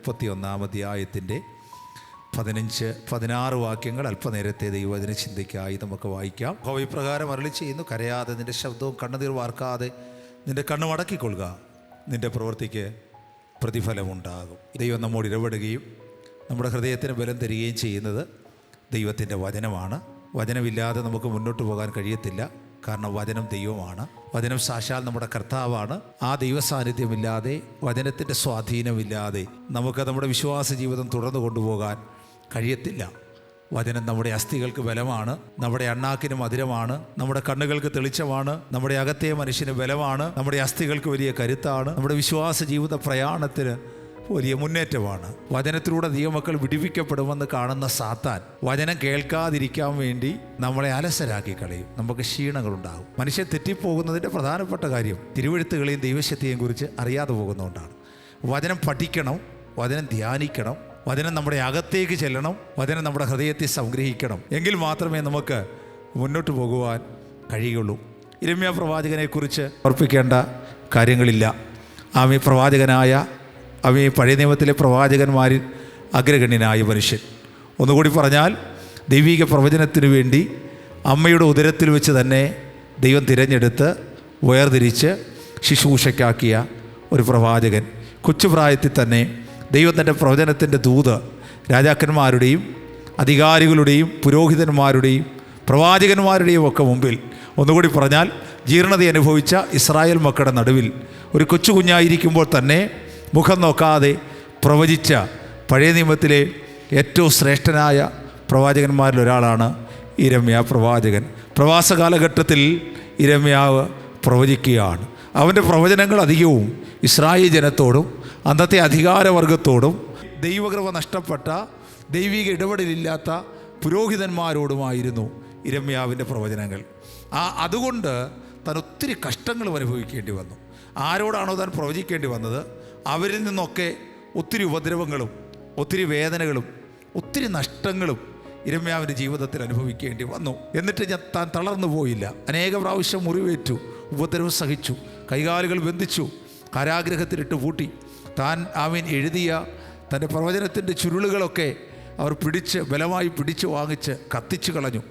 മുപ്പത്തി ഒന്നാം അധ്യായത്തിന്റെ പതിനഞ്ച് പതിനാറ് വാക്യങ്ങൾ അല്പനേരത്തെ ദൈവദിന ചിന്തയ്ക്കായി നമുക്ക് വായിക്കാം. ഹോ ഇപ്രകാരം അരളി ചെയ്യുന്നു കരയാതെ നിന്റെ ശബ്ദവും കണ്ണുനീർ വാർക്കാതെ നിന്റെ കണ്ണു മടക്കിക്കൊള്ളുക. നിന്റെ പ്രവൃത്തിക്ക് പ്രതിഫലമുണ്ടാകും. ദൈവം നമ്മോട് ഇടപെടുകയും നമ്മുടെ ഹൃദയത്തിന് ബലം തരികയും ചെയ്യുന്നത് ദൈവത്തിന്റെ വചനമാണ്. വചനമില്ലാതെ നമുക്ക് മുന്നോട്ട് പോകാൻ കഴിയത്തില്ല. കാരണം വചനം ദൈവമാണ്. വചനം സാക്ഷാൽ നമ്മുടെ കർത്താവാണ്. ആ ദൈവ സാന്നിധ്യമില്ലാതെ വചനത്തിന്റെ സ്വാധീനമില്ലാതെ നമുക്ക് നമ്മുടെ വിശ്വാസ ജീവിതം തുടർന്നു കൊണ്ടുപോകാൻ കഴിയത്തില്ല. വചനം നമ്മുടെ അസ്ഥികൾക്ക് ബലമാണ് നമ്മുടെ അണ്ണാക്കിന് മധുരമാണ് നമ്മുടെ കണ്ണുകൾക്ക് തെളിച്ചമാണ് നമ്മുടെ അകത്തെ മനുഷ്യന് ബലമാണ് നമ്മുടെ അസ്ഥികൾക്ക് വലിയ കരുത്താണ് നമ്മുടെ വിശ്വാസ ജീവിത പ്രയാണത്തിന് വലിയ മുന്നേറ്റമാണ്. വചനത്തിലൂടെ ദൈവമക്കൾ വിടിവിക്കപ്പെടുമെന്ന് കാണുന്ന സാത്താൻ വചനം കേൾക്കാതിരിക്കാൻ വേണ്ടി നമ്മളെ അലസരാക്കി കളയും. നമുക്ക് ക്ഷീണങ്ങളുണ്ടാകും. മനുഷ്യൻ തെറ്റിപ്പോകുന്നതിന്റെ പ്രധാനപ്പെട്ട കാര്യം തിരുവഴുത്തുകളെയും ദൈവശക്തിയെയും കുറിച്ച് അറിയാതെ പോകുന്നതുകൊണ്ടാണ്. വചനം പഠിക്കണം വചനം ധ്യാനിക്കണം വചനം നമ്മുടെ അകത്തേക്ക് ചെല്ലണം വചനം നമ്മുടെ ഹൃദയത്തെ സംഗ്രഹിക്കണം. എങ്കിൽ മാത്രമേ നമുക്ക് മുന്നോട്ട് പോകുവാൻ കഴിയുള്ളൂ. ഇരമ്യ പ്രവാചകനെക്കുറിച്ച് ഓർപ്പിക്കേണ്ട കാര്യങ്ങളില്ല. ആമി പ്രവാചകനായ അവി പഴയ നിയമത്തിലെ പ്രവാചകന്മാരിൽ അഗ്രഗണ്യനായ മനുഷ്യൻ. ഒന്നുകൂടി പറഞ്ഞാൽ ദൈവിക പ്രവചനത്തിനു വേണ്ടി അമ്മയുടെ ഉദരത്തിൽ വെച്ച് തന്നെ ദൈവം തിരഞ്ഞെടുത്ത് വേർതിരിച്ച് ശുശ്രൂഷയ്ക്കാക്കിയ ഒരു പ്രവാചകൻ. കൊച്ചുപ്രായത്തിൽ തന്നെ ദൈവം തന്റെ പ്രവചനത്തിന്റെ ദൂത് രാജാക്കന്മാരുടെയും അധികാരികളുടെയും പുരോഹിതന്മാരുടെയും പ്രവാചകന്മാരുടെയും ഒക്കെ മുമ്പിൽ ഒന്നുകൂടി പറഞ്ഞാൽ ജീർണത അനുഭവിച്ച ഇസ്രായേൽ മക്കളുടെ നടുവിൽ ഒരു കൊച്ചു കുഞ്ഞായിരിക്കുമ്പോൾ തന്നെ മുഖം നോക്കാതെ പ്രവചിച്ച പഴയ നിയമത്തിലെ ഏറ്റവും ശ്രേഷ്ഠനായ പ്രവാചകന്മാരിൽ ഒരാളാണ് ഇരമ്യ പ്രവാചകൻ. പ്രവാസ കാലഘട്ടത്തിൽ ഇരമ്യാവ് പ്രവചിക്കുകയാണ്. അവന്റെ പ്രവചനങ്ങൾ അധികവും ഇസ്രായേൽ ജനത്തോടും അന്നത്തെ അധികാരവർഗത്തോടും ദൈവകൃപ നഷ്ടപ്പെട്ട ദൈവിക ഇടപെടലില്ലാത്ത പുരോഹിതന്മാരോടുമായിരുന്നു ഇരമ്യാവിന്റെ പ്രവചനങ്ങൾ. ആ അതുകൊണ്ട് താൻ ഒത്തിരി കഷ്ടങ്ങൾ അനുഭവിക്കേണ്ടി വന്നു. ആരോടാണോ താൻ പ്രവചിക്കേണ്ടി വന്നത്? അവരിൽ നിന്നൊക്കെ ഒത്തിരി ഉപദ്രവങ്ങളും ഒത്തിരി വേദനകളും ഒത്തിരി നഷ്ടങ്ങളും ഇരമ്യാവിന്റെ ജീവിതത്തിൽ അനുഭവിക്കേണ്ടി വന്നു. എന്നിട്ട് ഞാൻ താൻ തളർന്നു പോയില്ല. അനേക പ്രാവശ്യം മുറിവേറ്റു ഉപദ്രവം സഹിച്ചു കൈകാലുകൾ ബന്ധിച്ചു കാരാഗ്രഹത്തിലിട്ട് പൂട്ടി. താൻ ആമീൻ എഴുതിയ തന്റെ പ്രവചനത്തിന്റെ ചുരുളുകളൊക്കെ അവർ പിടിച്ച് ബലമായി പിടിച്ച് വാങ്ങിച്ച് കത്തിച്ചു കളഞ്ഞു.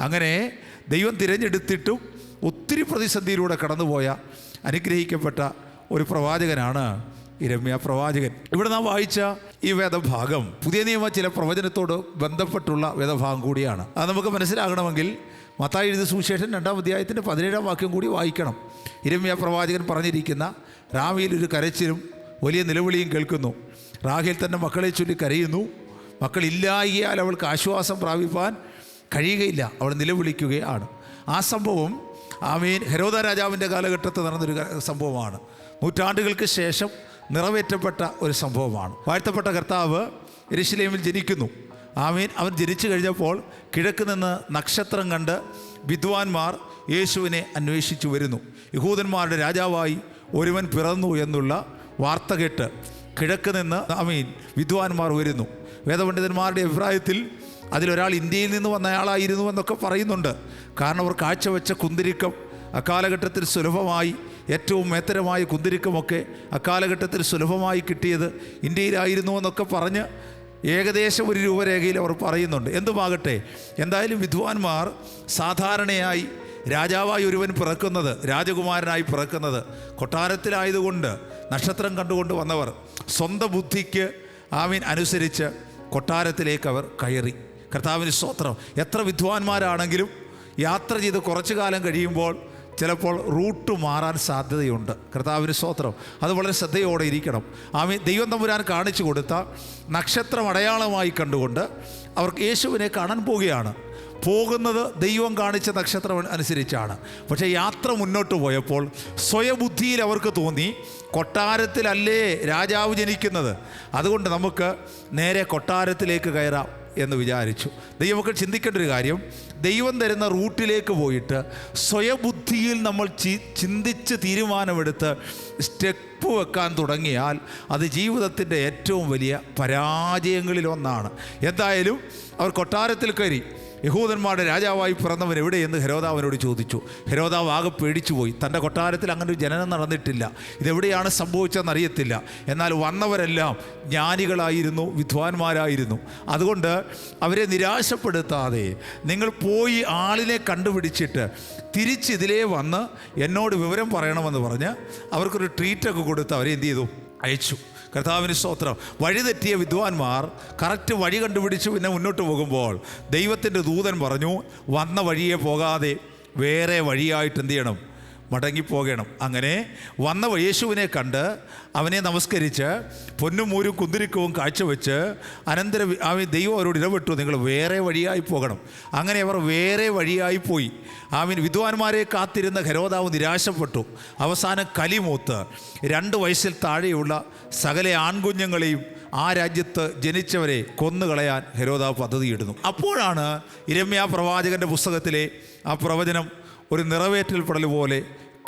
അങ്ങനെ ദൈവം തിരഞ്ഞെടുത്തിട്ടും ഒത്തിരി പ്രതിസന്ധിയിലൂടെ കടന്നുപോയ അനുഗ്രഹിക്കപ്പെട്ട ഒരു പ്രവാചകനാണ് ഇരമ്യ പ്രവാചകൻ. ഇവിടെ നാം വായിച്ച ഈ വേദഭാഗം പുതിയ നിയമ ചില പ്രവചനത്തോട് ബന്ധപ്പെട്ടുള്ള വേദഭാഗം കൂടിയാണ്. അത് നമുക്ക് മനസ്സിലാകണമെങ്കിൽ മത്തായി എഴുതി സുവിശേഷം രണ്ടാം അധ്യായത്തിന്റെ പതിനേഴാം വാക്യം കൂടി വായിക്കണം. ഇരമ്യ പ്രവാചകൻ പറഞ്ഞിരിക്കുന്ന രാവിയിൽ ഒരു കരച്ചിലും വലിയ നിലവിളിയും കേൾക്കുന്നു. റാഹിൽ തന്റെ മക്കളെ ചൊല്ലി കരയുന്നു. മക്കളില്ലായികയാൽ അവൾക്ക് ആശ്വാസം പ്രാപിപ്പാൻ കഴിയുകയില്ല. അവൾ നിലവിളിക്കുകയാണ്. ആ സംഭവം ആമീൻ ഹരോദ രാജാവിന്റെ കാലഘട്ടത്തിൽ നടന്നൊരു സംഭവമാണ്. നൂറ്റാണ്ടുകൾക്ക് ശേഷം നിറവേറ്റപ്പെട്ട ഒരു സംഭവമാണ്. വാഴ്ത്തപ്പെട്ട കർത്താവ് എരിശിലേമിൽ ജനിക്കുന്നു. ആമീൻ. അവൻ ജനിച്ചു കഴിഞ്ഞപ്പോൾ കിഴക്ക് നിന്ന് നക്ഷത്രം കണ്ട് വിദ്വാൻമാർ യേശുവിനെ അന്വേഷിച്ചു വരുന്നു. യഹൂദന്മാരുടെ രാജാവായി ഒരുവൻ പിറന്നു എന്നുള്ള വാർത്ത കേട്ട് കിഴക്ക് നിന്ന് അമീൻ വിദ്വാൻമാർ വരുന്നു. വേദപണ്ഡിതന്മാരുടെ അഭിപ്രായത്തിൽ അതിലൊരാൾ ഇന്ത്യയിൽ നിന്ന് വന്നയാളായിരുന്നു എന്നൊക്കെ പറയുന്നുണ്ട്. കാരണം അവർ കാഴ്ചവെച്ച കുന്തിരിക്കം അക്കാലഘട്ടത്തിൽ സുലഭമായി ഏറ്റവും മേത്തരമായ കുന്തിരിക്കമൊക്കെ അക്കാലഘട്ടത്തിൽ സുലഭമായി കിട്ടിയത് ഇന്ത്യയിലായിരുന്നു എന്നൊക്കെ പറഞ്ഞ് ഏകദേശം ഒരു രൂപരേഖയിൽ അവർ പറയുന്നുണ്ട്. എന്തുമാകട്ടെ എന്തായാലും വിദ്വാൻമാർ സാധാരണയായി രാജാവായി ഒരുവൻ പിറക്കുന്നത് രാജകുമാരനായി പിറക്കുന്നത് കൊട്ടാരത്തിലായതുകൊണ്ട് നക്ഷത്രം കണ്ടുകൊണ്ട് വന്നവർ സ്വന്തം ബുദ്ധിക്ക് ആമീൻ അനുസരിച്ച് കൊട്ടാരത്തിലേക്ക് അവർ കയറി. കർത്താവിന് സ്തോത്രം. എത്ര വിദ്വാൻമാരാണെങ്കിലും യാത്ര ചെയ്ത് കുറച്ചു കാലം കഴിയുമ്പോൾ ചിലപ്പോൾ റൂട്ട് മാറാൻ സാധ്യതയുണ്ട്. കർത്താവിന് സ്തോത്രം. അത് വളരെ ശ്രദ്ധയോടെ ഇരിക്കണം. ആമി ദൈവം തമ്പുരാൻ കാണിച്ചു കൊടുത്ത നക്ഷത്രം അടയാളമായി കണ്ടുകൊണ്ട് അവർക്ക് യേശുവിനെ കാണാൻ പോവുകയാണ്. പോകുന്നത് ദൈവം കാണിച്ച നക്ഷത്രം അനുസരിച്ചാണ്. പക്ഷേ യാത്ര മുന്നോട്ട് പോയപ്പോൾ സ്വയബുദ്ധിയിൽ അവർക്ക് തോന്നി കൊട്ടാരത്തിലല്ലേ രാജാവ് ജനിക്കുന്നത്? അതുകൊണ്ട് നമുക്ക് നേരെ കൊട്ടാരത്തിലേക്ക് കയറാം. എന്ന് വിചാരിച്ചു. ദൈവമക്കൾ ചിന്തിക്കേണ്ട ഒരു കാര്യം. ദൈവം തരുന്ന റൂട്ടിലേക്ക് പോയിട്ട് സ്വയബുദ്ധിയിൽ നമ്മൾ ചി ചിന്തിച്ച് തീരുമാനമെടുത്ത് സ്റ്റെപ്പ് വെക്കാൻ തുടങ്ങിയാൽ അത് ജീവിതത്തിന്റെ ഏറ്റവും വലിയ പരാജയങ്ങളിലൊന്നാണ്. എന്തായാലും അവർ കൊട്ടാരത്തിൽ കയറി. യഹൂദന്മാരുടെ രാജാവായി പിറന്നവൻ എവിടെയെന്ന് ഹരോദാവനോട് ചോദിച്ചു. ഹെരോദാവ് ആകെ പേടിച്ചു പോയി തന്റെ കൊട്ടാരത്തിൽ അങ്ങനെ ഒരു ജനനം നടന്നിട്ടില്ല. ഇതെവിടെയാണ് സംഭവിച്ചതെന്ന് അറിയത്തില്ല. എന്നാൽ വന്നവരെല്ലാം ജ്ഞാനികളായിരുന്നു വിദ്വാൻമാരായിരുന്നു. അതുകൊണ്ട് അവരെ നിരാശപ്പെടുത്താതെ നിങ്ങൾ പോയി ആളിനെ കണ്ടുപിടിച്ചിട്ട് തിരിച്ചിതിലേ വന്ന് എന്നോട് വിവരം പറയണമെന്ന് പറഞ്ഞ് അവർക്കൊരു ട്രീറ്റൊക്കെ കൊടുത്ത് അവരെ എന്ത് ചെയ്തു? അയച്ചു. കർത്താവിന് സ്തോത്രം. വഴിതെറ്റിയ വിദ്വാൻമാർ കറക്റ്റ് വഴി കണ്ടുപിടിച്ച് പിന്നെ മുന്നോട്ട് പോകുമ്പോൾ ദൈവത്തിന്റെ ദൂതൻ പറഞ്ഞു വന്ന വഴിയെ പോകാതെ വേറെ വഴിയായിട്ട് എന്ത് ചെയ്യണം? മടങ്ങിപ്പോകണം. അങ്ങനെ വന്ന യേശുവിനെ കണ്ട് അവനെ നമസ്കരിച്ച് പൊന്നും മൂരും കുന്തിരിക്കവും കാഴ്ചവെച്ച് അനന്തര ആ ദൈവം അവരോട് ഇടപെട്ടു. നിങ്ങൾ വേറെ വഴിയായി പോകണം. അങ്ങനെ അവർ വേറെ വഴിയായി പോയി. ആമീൻ. വിദ്വാൻമാരെ കാത്തിരുന്ന ഹരോദാവ് നിരാശപ്പെട്ടു. അവസാനം കലിമൂത്ത് രണ്ട് വയസ്സിൽ താഴെയുള്ള സകല ആൺകുഞ്ഞുങ്ങളെയും ആ രാജ്യത്ത് ജനിച്ചവരെ കൊന്നുകളയാൻ ഹരോദാവ് പദ്ധതിയിടുന്നു. അപ്പോഴാണ് ഇരമ്യ പ്രവാചകന്റെ പുസ്തകത്തിലെ ആ പ്രവചനം ഒരു നിറവേറ്റൽ പടൽ പോലെ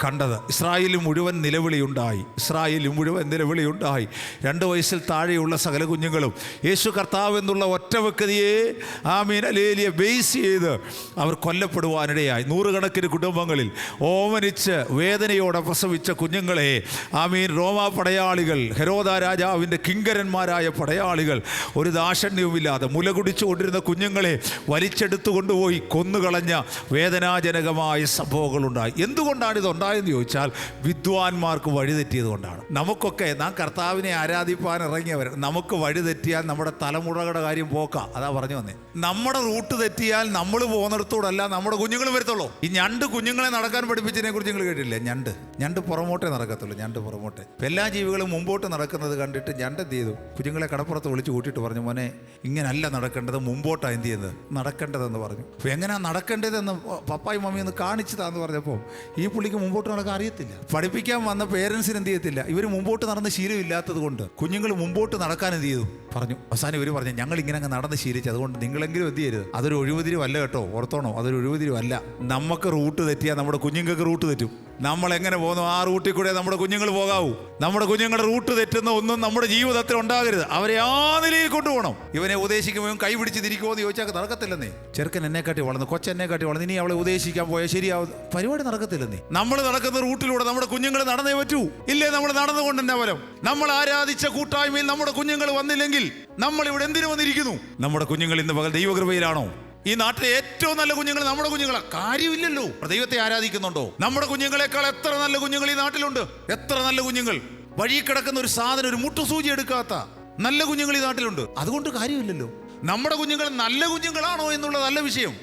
കണ്ടത്. ഇസ്രായേലിൽ മുഴുവൻ നിലവിളിയുണ്ടായി. ഇസ്രായേലിൽ മുഴുവൻ നിലവിളിയുണ്ടായി. രണ്ട് വയസ്സിൽ താഴെയുള്ള സകല കുഞ്ഞുങ്ങളും. യേശു കർത്താവ് എന്നുള്ള ഒറ്റ വ്യക്തിയെ ആ മീനലേലിയ ബേസ് ചെയ്ത് അവർ കൊല്ലപ്പെടുവാനിടയായി. നൂറുകണക്കിന് കുടുംബങ്ങളിൽ ഓമനിച്ച് വേദനയോടെ പ്രസവിച്ച കുഞ്ഞുങ്ങളെ ആ മീൻ റോമാ പടയാളികൾ ഹെരോദ രാജാവിന്റെ കിങ്കരന്മാരായ പടയാളികൾ ഒരു ദാക്ഷണ്യവുമില്ലാതെ മുല കുടിച്ചു കൊണ്ടിരുന്ന കുഞ്ഞുങ്ങളെ വലിച്ചെടുത്തു കൊണ്ടുപോയി കൊന്നുകളഞ്ഞ വേദനാജനകമായ സംഭവങ്ങളുണ്ടായി. എന്തുകൊണ്ടാണ് ഇത് ഉണ്ടായെന്ന് ചോദിച്ചാൽ വിദ്വാൻമാർക്ക് വഴിതെറ്റിയത് കൊണ്ടാണ് നമുക്കൊക്കെ നാം കർത്താവിനെ ആരാധിപ്പാൻ ഇറങ്ങിയവർ. നമുക്ക് വഴി തെറ്റിയാൽ നമ്മുടെ തലമുറകളുടെ കാര്യം പോക്കാം. അതാ പറഞ്ഞു വന്നേ. നമ്മുടെ റൂട്ട് തെറ്റിയാൽ നമ്മൾ പോകുന്നിടത്തോടല്ല നമ്മുടെ കുഞ്ഞുങ്ങൾ വരത്തുള്ളൂ. ഈ ഞണ്ട് കുഞ്ഞുങ്ങളെ നടക്കാൻ പഠിപ്പിച്ചതിനെ കുറിച്ച് നിങ്ങൾ കേട്ടില്ലേ ഞണ്ട്. ഞണ്ട് പുറമോട്ടേ നടക്കത്തുള്ളൂ. ഞണ്ട് പുറമോട്ടെ. എല്ലാ ജീവികളും മുമ്പോട്ട് നടക്കുന്നത് കണ്ടിട്ട് ഞണ്ട് എന്ത് ചെയ്തു? കുഞ്ഞുങ്ങളെ കടപ്പുറത്ത് വിളിച്ച് കൂട്ടിയിട്ട് പറഞ്ഞു മോനെ ഇങ്ങനല്ല നടക്കേണ്ടത്. മുമ്പോട്ടാണ് എന്ത് ചെയ്യുന്നത്? നടക്കേണ്ടതെന്ന് പറഞ്ഞു. അപ്പോൾ എങ്ങനെയാണ് നടക്കേണ്ടതെന്ന് പപ്പായും മമ്മി ഒന്ന് കാണിച്ചതാന്ന് പറഞ്ഞപ്പോൾ ഈ പുള്ളിക്ക് മുമ്പോട്ട് നടക്കാൻ അറിയത്തില്ല. പഠിപ്പിക്കാൻ വന്ന പേരൻസിന് എന്ത് ചെയ്യത്തില്ല? ഇവർ മുമ്പോട്ട് നടന്ന് ശീലമില്ലാത്തത് കൊണ്ട് കുഞ്ഞുങ്ങൾ മുമ്പോട്ട് നടക്കാൻ എന്ത് ചെയ്തു? പറഞ്ഞു. അവസാനം ഇവർ പറഞ്ഞു ഞങ്ങൾ ഇങ്ങനെ അങ്ങ് നടന്ന് ശീലിച്ചു അതുകൊണ്ട് നിങ്ങളെങ്കിലും എന്ത് ചെയ്യരുത്. അതൊരു ഒഴിവുതിരിവല്ല കേട്ടോ ഓർത്തോണോ? അതൊരു ഒഴിവുതിരിവല്ല. നമുക്ക് റൂട്ട് തെറ്റിയാൽ നമ്മുടെ കുഞ്ഞുങ്ങൾക്ക് റൂട്ട് തെറ്റും. നമ്മൾ എങ്ങനെ പോകുന്നു? ആ റൂട്ടിൽ കൂടെ നമ്മുടെ കുഞ്ഞുങ്ങൾ പോകാവൂ. നമ്മുടെ കുഞ്ഞുങ്ങളുടെ റൂട്ട് തെറ്റുന്ന ഒന്നും നമ്മുടെ ജീവിതത്തിൽ ഉണ്ടാകരുത്. അവരെ ആ നിലയിൽ കൊണ്ടുപോകണം. ഇവനെ ഉപദേശിക്കുമ്പോൾ കൈ പിടിച്ച് തിരിക്കുമോ എന്ന് ചോദിച്ചാൽ നടക്കത്തില്ലെന്നേ. ചെറുക്കൻ എന്നെ കാട്ടി വളർന്നു കൊച്ചെന്നെ കാട്ടി വളർന്നു. ഇനി അവളെ ഉദ്ദേശിക്കാൻ പോയാൽ ശരിയാവും. പരിപാടി നടക്കത്തില്ലെന്നേ. നമ്മൾ നടക്കുന്ന റൂട്ടിലൂടെ നമ്മുടെ കുഞ്ഞുങ്ങൾ നടന്നേ പറ്റൂ. ഇല്ലേ നമ്മൾ നടന്നുകൊണ്ട് തന്നെ വരും. നമ്മൾ ആരാധിച്ച കൂട്ടായ്മയിൽ നമ്മുടെ കുഞ്ഞുങ്ങൾ വന്നില്ലെങ്കിൽ നമ്മൾ ഇവിടെ എന്തിനു വന്നിരിക്കുന്നു? നമ്മുടെ കുഞ്ഞുങ്ങൾ ഇന്ന് പകൽ ദൈവകൃപയിലാണോ? ഈ നാട്ടിലെ ഏറ്റവും നല്ല കുഞ്ഞുങ്ങൾ നമ്മുടെ കുഞ്ഞുങ്ങളെ. കാര്യമില്ലല്ലോ. ദൈവത്തെ ആരാധിക്കുന്നുണ്ടോ? നമ്മുടെ കുഞ്ഞുങ്ങളെക്കാൾ എത്ര നല്ല കുഞ്ഞുങ്ങൾ ഈ നാട്ടിലുണ്ട്? എത്ര നല്ല കുഞ്ഞുങ്ങൾ? വഴി കിടക്കുന്ന ഒരു സാധനം ഒരു മുട്ടുസൂചി എടുക്കാത്ത നല്ല കുഞ്ഞുങ്ങൾ ഈ നാട്ടിലുണ്ട്. അതുകൊണ്ട് കാര്യമില്ലല്ലോ. നമ്മുടെ കുഞ്ഞുങ്ങൾ നല്ല കുഞ്ഞുങ്ങളാണോ എന്നുള്ളതല്ല വിഷയം.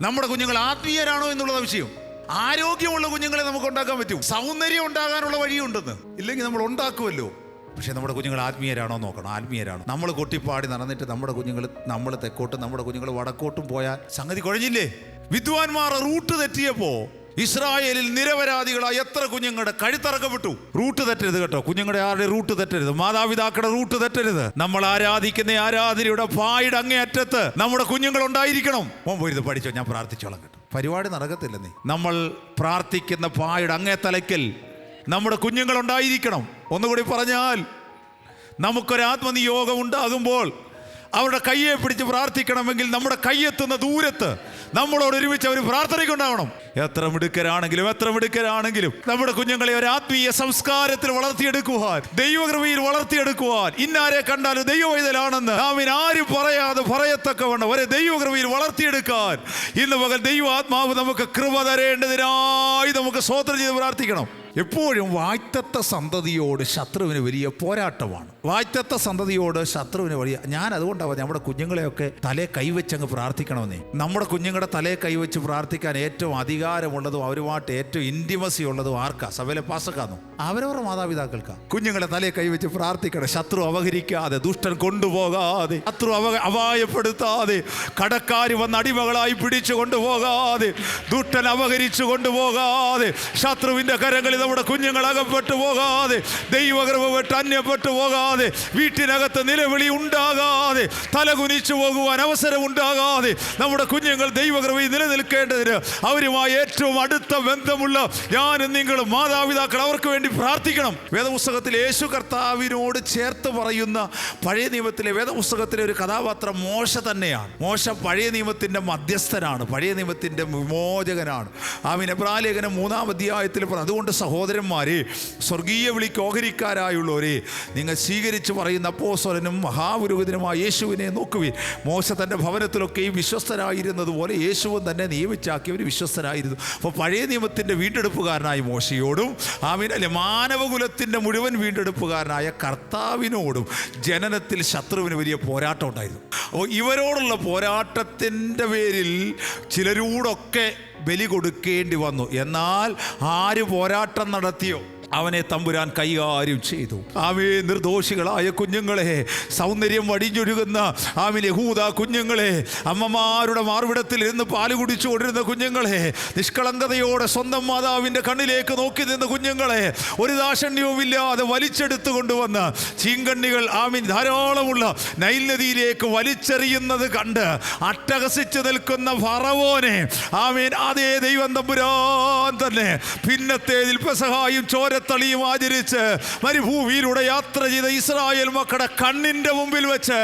നമ്മുടെ കുഞ്ഞുങ്ങൾ ആത്മീയരാണോ എന്നുള്ളത് വിഷയം. ആരോഗ്യമുള്ള കുഞ്ഞുങ്ങളെ നമുക്ക് ഉണ്ടാക്കാൻ പറ്റും. സൗന്ദര്യം ഉണ്ടാകാനുള്ള വഴിയുണ്ടെന്ന്. ഇല്ലെങ്കിൽ നമ്മൾ ഉണ്ടാക്കുമല്ലോ. പക്ഷേ നമ്മുടെ കുഞ്ഞുങ്ങൾ ആത്മീയരാണോ നോക്കണം ആത്മീയരാണോ. നമ്മൾ കൊട്ടിപ്പാടി നടന്നിട്ട് നമ്മുടെ കുഞ്ഞുങ്ങൾ നമ്മൾ തെക്കോട്ടും നമ്മുടെ കുഞ്ഞുങ്ങൾ വടക്കോട്ടും പോയാൽ സംഗതി കുഴഞ്ഞില്ലേ? വിദ്വാൻമാർ റൂട്ട് തെറ്റിയപ്പോ ഇസ്രായേലിൽ നിരപരാധികളായ എത്ര കുഞ്ഞുങ്ങളുടെ കഴുത്തറക്കപ്പെട്ടു? റൂട്ട് തെറ്റരുത് കേട്ടോ. കുഞ്ഞുങ്ങളുടെ ആരുടെ റൂട്ട് തെറ്റരുത്? മാതാപിതാക്കളുടെ റൂട്ട് തെറ്റരുത്. നമ്മൾ ആരാധിക്കുന്ന ആരാധനയുടെ പായുടെ അങ്ങേയറ്റത്ത് നമ്മുടെ കുഞ്ഞുങ്ങൾ ഉണ്ടായിരിക്കണം. മോൻ പോയിരുത് പഠിച്ചോ ഞാൻ പ്രാർത്ഥിച്ചോളാം കേട്ടോ. പരിപാടി നീ നമ്മൾ പ്രാർത്ഥിക്കുന്ന പായുടെ അങ്ങേ തലയ്ക്കൽ നമ്മുടെ കുഞ്ഞുങ്ങൾ ഉണ്ടായിരിക്കണം ഒന്നുകൂടി പറഞ്ഞാൽ നമുക്കൊരു ആത്മനിയോഗം ഉണ്ടാകുമ്പോൾ അവരുടെ കയ്യെ പിടിച്ച് പ്രാർത്ഥിക്കണമെങ്കിൽ നമ്മുടെ കയ്യെത്തുന്ന ദൂരത്ത് നമ്മളോട് ഒരുമിച്ച് അവർ പ്രാർത്ഥനയ്ക്കുണ്ടാവണം. എത്ര മിടുക്കരാണെങ്കിലും എത്ര മിടുക്കരാണെങ്കിലും നമ്മുടെ കുഞ്ഞുങ്ങളെ ഒരു ആത്മീയ സംസ്കാരത്തിൽ വളർത്തിയെടുക്കുവാൻ ദൈവകൃപയിൽ വളർത്തിയെടുക്കുവാൻ ഇന്നാരെ കണ്ടാലും ദൈവവൈതലാണെന്ന് നാമിൻ ആരും പറയാതെ പറയത്തക്കവണ്ണം ഒരു ദൈവകൃപയിൽ വളർത്തിയെടുക്കാൻ ഇന്ന് പകൽ ദൈവാത്മാവ് നമുക്ക് കൃപ തരേണ്ടതിനായി നമുക്ക് സ്വോത്രം ചെയ്ത് പ്രാർത്ഥിക്കണം. എപ്പോഴും വായ്ത്തത്ത സന്തതിയോട് ശത്രുവിന് വലിയ പോരാട്ടമാണ്. വായ്ത്തത്ത സന്തതിയോട് ശത്രുവിന് വലിയ ഞാൻ അതുകൊണ്ടാണ് പറഞ്ഞത് നമ്മുടെ കുഞ്ഞുങ്ങളെയൊക്കെ തലേ കൈവച്ചങ്ങ് പ്രാർത്ഥിക്കണമെന്നേ. നമ്മുടെ കുഞ്ഞുങ്ങളുടെ തലേ കൈവച്ച് പ്രാർത്ഥിക്കാൻ ഏറ്റവും അധികാരമുള്ളതും അവരുമായിട്ട് ഏറ്റവും ഇന്റിമസി ഉള്ളതും ആർക്കാ? സഭയിലെ പാസക്കാന്നു അവരവരുടെ മാതാപിതാക്കൾക്കാ. കുഞ്ഞുങ്ങളെ തലേ കൈവച്ച് പ്രാർത്ഥിക്കണം. ശത്രു അവഹരിക്കാതെ ദുഷ്ടൻ കൊണ്ടുപോകാതെ ശത്രു അവ അപായപ്പെടുത്താതെ കടക്കാർ വന്ന് അടിമകളായി പിടിച്ചു കൊണ്ടുപോകാതെ ദുഷ്ടൻ അവഹരിച്ചു കൊണ്ടുപോകാതെ ശത്രുവിന്റെ കരങ്ങളിൽ നമ്മുടെ കുഞ്ഞുങ്ങൾ അകപ്പെട്ടു പോകാതെ ദൈവകർമ്മപ്പെട്ട് അന്യപ്പെട്ടു പോകാതെ ഉണ്ടാകാതെ വീട്ടിനകത്ത് നിലവിളി ഉണ്ടാകാതെ തലകുനിച്ചു പോകുവാൻ അവസരം ഉണ്ടാകാതെ നമ്മുടെ കുഞ്ഞുങ്ങൾ ദൈവകൃപയിൽ നിലനിൽക്കേണ്ടതിന് അവരുമായി ഏറ്റവും അടുത്ത ബന്ധമുള്ള ഞാനും നിങ്ങളും മാതാപിതാക്കൾ അവർക്ക് വേണ്ടി പ്രാർത്ഥിക്കണം. വേദപുസ്തകത്തിൽ യേശു കർത്താവിനോട് ചേർത്ത് പറയുന്ന പഴയ നിയമത്തിലെ വേദപുസ്തകത്തിലെ ഒരു കഥാപാത്രം മോശ തന്നെയാണ്. മോശ പഴയ നിയമത്തിന്റെ മധ്യസ്ഥനാണ് പഴയ നിയമത്തിന്റെ വിമോചകനാണ്. ആമീൻ. എബ്രാലേഖനം മൂന്നാം അധ്യായത്തിൽ അതുകൊണ്ട് സഹോദരന്മാരെ സ്വർഗീയ വിളിക്ക് ഓഹരിക്കാരായുള്ളവരെ നിങ്ങൾ സ്വീകരിച്ച് പറയുന്ന അപ്പോസ്വലനും മഹാപുരോഹിതനുമായ യേശുവിനെ നോക്കുവിൻ. മോശ തന്റെ ഭവനത്തിലൊക്കെയും വിശ്വസ്തനായിരുന്നത് പോലെ യേശുവും തന്നെ നിയമിച്ചാക്കി ഒരു വിശ്വസ്തനായിരുന്നു. അപ്പോൾ പഴയ നിയമത്തിന്റെ വീണ്ടെടുപ്പുകാരനായ മോശയോടും ആമീൻ അല്ലെ മാനവകുലത്തിന്റെ മുഴുവൻ വീണ്ടെടുപ്പുകാരനായ കർത്താവിനോടും ജനനത്തിൽ ശത്രുവിന് വലിയ പോരാട്ടം ഉണ്ടായിരുന്നു. അപ്പോൾ ഇവരോടുള്ള പോരാട്ടത്തിന്റെ പേരിൽ ചിലരൂടൊക്കെ ബലി കൊടുക്കേണ്ടി വന്നു. എന്നാൽ ആര് പോരാട്ടം നടത്തിയോ? അവനെ തമ്പുരാൻ കൈകാര്യം ചെയ്തു. ആമേ നിർദോഷികളായ കുഞ്ഞുങ്ങളെ സൗന്ദര്യം വടിഞ്ഞൊഴുകുന്ന ആമിലെ യഹൂദ കുഞ്ഞുങ്ങളെ അമ്മമാരുടെ മാർവിടത്തിൽ ഇരുന്ന് പാൽ കുടിച്ചു കൊണ്ടിരുന്ന കുഞ്ഞുങ്ങളെ നിഷ്കളങ്കതയോടെ സ്വന്തം മാതാവിന്റെ കണ്ണിലേക്ക് നോക്കി നിന്ന കുഞ്ഞുങ്ങളെ ഒരു ദാഷണ്യവുമില്ലാതെ വലിച്ചെടുത്തു കൊണ്ടുവന്ന് ചീങ്കണ്ണികൾ ആമിൻ ധാരാളമുള്ള നൈൽ നദിയിലേക്ക് വലിച്ചെറിയുന്നത് കണ്ട് അട്ടഹസിച്ചു നിൽക്കുന്ന ഫറവോനെ ആമീൻ അതേ ദൈവം തമ്പുരാൻ തന്നെ. പിന്നത്തേതിൽ പെസഹായും ചോരത്തളിയും ആചരിച്ച് മരുഭൂമിയിലൂടെ യാത്ര ചെയ്ത ഇസ്രായേൽ മക്കളുടെ കണ്ണിന്റെ മുമ്പിൽ വെച്ച്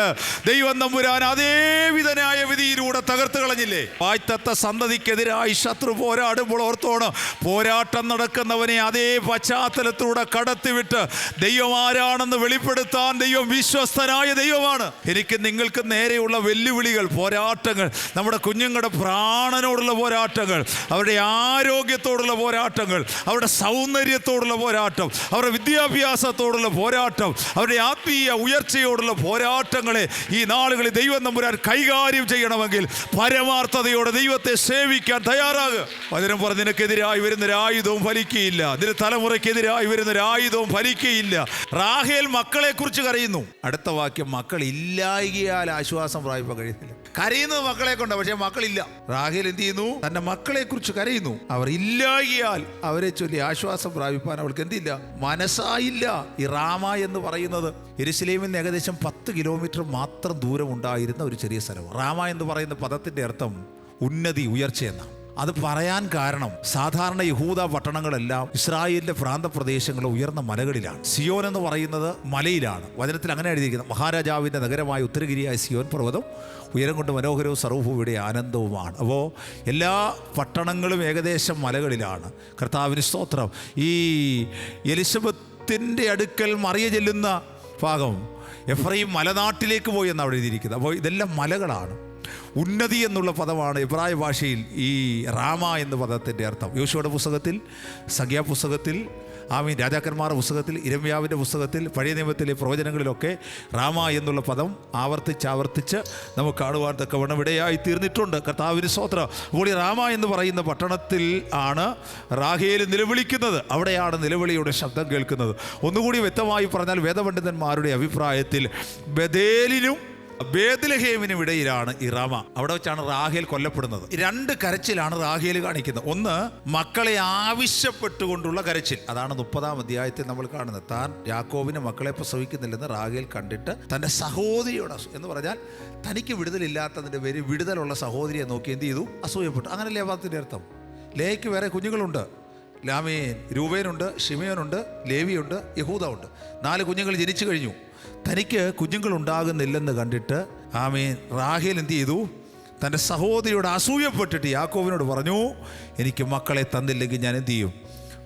ദൈവം നമ്പുരാൻ അതേവിധനായ വിധിയിലൂടെ തകർത്ത് കളഞ്ഞില്ലേ? വായ്ത്തത്ത സന്തതിക്കെതിരായി ശത്രു പോരാടുമ്പോൾ ഓർത്തോണ് പോരാട്ടം നടക്കുന്നവനെ അതേ പശ്ചാത്തലത്തിലൂടെ കടത്തിവിട്ട് ദൈവം ആരാണെന്ന് വെളിപ്പെടുത്താൻ ദൈവം വിശ്വസ്തനായ ദൈവമാണ്. എനിക്ക് നിങ്ങൾക്ക് നേരെയുള്ള വെല്ലുവിളികൾ പോരാട്ടങ്ങൾ നമ്മുടെ കുഞ്ഞുങ്ങളുടെ പ്രാണനോടുള്ള പോരാട്ടങ്ങൾ അവരുടെ ആരോഗ്യത്തോടുള്ള പോരാട്ടങ്ങൾ അവരുടെ സൗന്ദര്യത്തോടുള്ള പോരാട്ടം അവരുടെ വിദ്യാഭ്യാസത്തോടുള്ള പോരാട്ടം അവരുടെ ആത്മീയ ഉയർച്ചയോടുള്ള പോരാട്ടങ്ങളെ ഈ നാളുകളിൽ ദൈവം നമ്പുരാൻ കൈകാര്യം ചെയ്യണമെങ്കിൽ പരമാർത്ഥതയോടെ ദൈവത്തെ സേവിക്കാൻ തയ്യാറാകുക. വചനം പറഞ്ഞ് നിനക്കെതിരായി വരുന്ന ഒരു ആയുധവും ഫലിക്കുകയില്ല അതിന് തലമുറയ്ക്കെതിരായി വരുന്ന ഒരു ആയുധവും ഫലിക്കുകയില്ല റാഹേൽ മക്കളെ കുറിച്ച് കരയുന്നു. അടുത്ത വാക്യം മക്കൾ ഇല്ലായികയാൽ ആശ്വാസം പ്രാപിക്കാൻ കഴിയത്തില്ല. കരയുന്നത് മക്കളെ കൊണ്ട് പക്ഷേ മക്കളില്ല. റാഹേൽ എന്ത് ചെയ്യുന്നു? തന്റെ മക്കളെക്കുറിച്ച് കരയുന്നു. അവർ ഇല്ലായികയാൽ അവരെ ചൊല്ലി ആശ്വാസം പ്രാപിപ്പാൻ അവൾക്ക് എന്തില്ല മനസ്സായില്ല. ഈ റാമ എന്ന് പറയുന്നത് എരുസലേമിൽ നിന്ന് ഏകദേശം പത്ത് കിലോമീറ്റർ മാത്രം ദൂരം ഉണ്ടായിരുന്ന ഒരു ചെറിയ സ്ഥലം റാമ എന്ന് പറയുന്ന പദത്തിന്റെ അർത്ഥം ഉന്നതി ഉയർച്ച എന്നാണ്. അത് പറയാൻ കാരണം സാധാരണ യഹൂദ പട്ടണങ്ങളെല്ലാം ഇസ്രായേലിന്റെ പ്രാന്തപ്രദേശങ്ങൾ ഉയർന്ന മലകളിലാണ്. സിയോൻ എന്ന് പറയുന്നത് മലയിലാണ്. വചനത്തിൽ അങ്ങനെ എഴുതിയിരിക്കുന്നത് മഹാരാജാവിന്റെ നഗരമായ ഉത്തരഗിരിയായ സിയോൻ പർവതം ഉയരം കൊണ്ട് മനോഹരവും സർവഭൂമിയുടെ ആനന്ദവുമാണ്. അപ്പോൾ എല്ലാ പട്ടണങ്ങളും ഏകദേശം മലകളിലാണ്. കർത്താവിന് സ്തോത്രം. ഈ എലിസബത്തിന്റെ അടുക്കൽ മറിയ ചെല്ലുന്ന ഭാഗം എഫ്രൈം മലനാട്ടിലേക്ക് പോയി എന്നാണ് എഴുതിയിരിക്കുന്നത്. അപ്പോൾ ഇതെല്ലാം മലകളാണ്. ഉന്നതി എന്നുള്ള പദമാണ് എബ്രായ ഭാഷയിൽ ഈ റാമ എന്ന പദത്തിന്റെ അർത്ഥം. യോശുവയുടെ പുസ്തകത്തിൽ സംഖ്യാ പുസ്തകത്തിൽ ആമീൻ രാജാക്കന്മാരുടെ പുസ്തകത്തിൽ ഇരമ്യാവിന്റെ പുസ്തകത്തിൽ പഴയ നിയമത്തിലെ പ്രവചനങ്ങളിലൊക്കെ റാമ എന്നുള്ള പദം ആവർത്തിച്ച് നമുക്ക് കാണുവാൻ തക്കവണ്ണം ഇടയായി തീർന്നിട്ടുണ്ട് കർത്താവിന് സ്വോത്ര അപ്പോൾ ഈ റാമ എന്ന് പറയുന്ന പട്ടണത്തിൽ ആണ് റാഹേൽ നിലവിളിക്കുന്നത്. അവിടെയാണ് നിലവിളിയുടെ ശബ്ദം കേൾക്കുന്നത്. ഒന്നുകൂടി വ്യക്തമായി പറഞ്ഞാൽ വേദപണ്ഡിതന്മാരുടെ അഭിപ്രായത്തിൽ ബദേലിനും ബേദലഹേമിനും ഇടയിലാണ് ഇറാമ റാമ അവിടെ വെച്ചാണ് റാഹേൽ കൊല്ലപ്പെടുന്നത്. രണ്ട് കരച്ചിലാണ് റാഹേൽ കാണിക്കുന്നത്. ഒന്ന് മക്കളെ ആവശ്യപ്പെട്ടുകൊണ്ടുള്ള കരച്ചിൽ. അതാണ് മുപ്പതാം അധ്യായത്തിൽ നമ്മൾ കാണുന്നത്. താൻ യാക്കോബിന് മക്കളെ പ്രസവിക്കുന്നില്ലെന്ന് റാഹേൽ കണ്ടിട്ട് തന്റെ സഹോദരിയോട് എന്ന് പറഞ്ഞാൽ തനിക്ക് വിടുതലില്ലാത്തതിന്റെ പേര് വിടുതലുള്ള സഹോദരിയെ നോക്കി എന്ത് ചെയ്തു? അസൂയപ്പെട്ടു. അങ്ങനെ ലേവാത്തിന്റെ അർത്ഥം? ലേക്ക് വേറെ കുഞ്ഞുങ്ങളുണ്ട്. ലാമീൻ രൂപേനുണ്ട് ഷിമയോനുണ്ട് ലേവിയുണ്ട് യഹൂദ ഉണ്ട് നാല് കുഞ്ഞുങ്ങൾ ജനിച്ചു കഴിഞ്ഞു. തനിക്ക് കുഞ്ഞുങ്ങൾ ഉണ്ടാകുന്നില്ലെന്ന് കണ്ടിട്ട് ആമേൻ. റാഹേൽ എന്ത് ചെയ്തു? തന്റെ സഹോദരിയോട് അസൂയപ്പെട്ടിട്ട് യാക്കോവിനോട് പറഞ്ഞു എനിക്ക് മക്കളെ തന്നില്ലെങ്കിൽ ഞാൻ എന്ത് ചെയ്യും?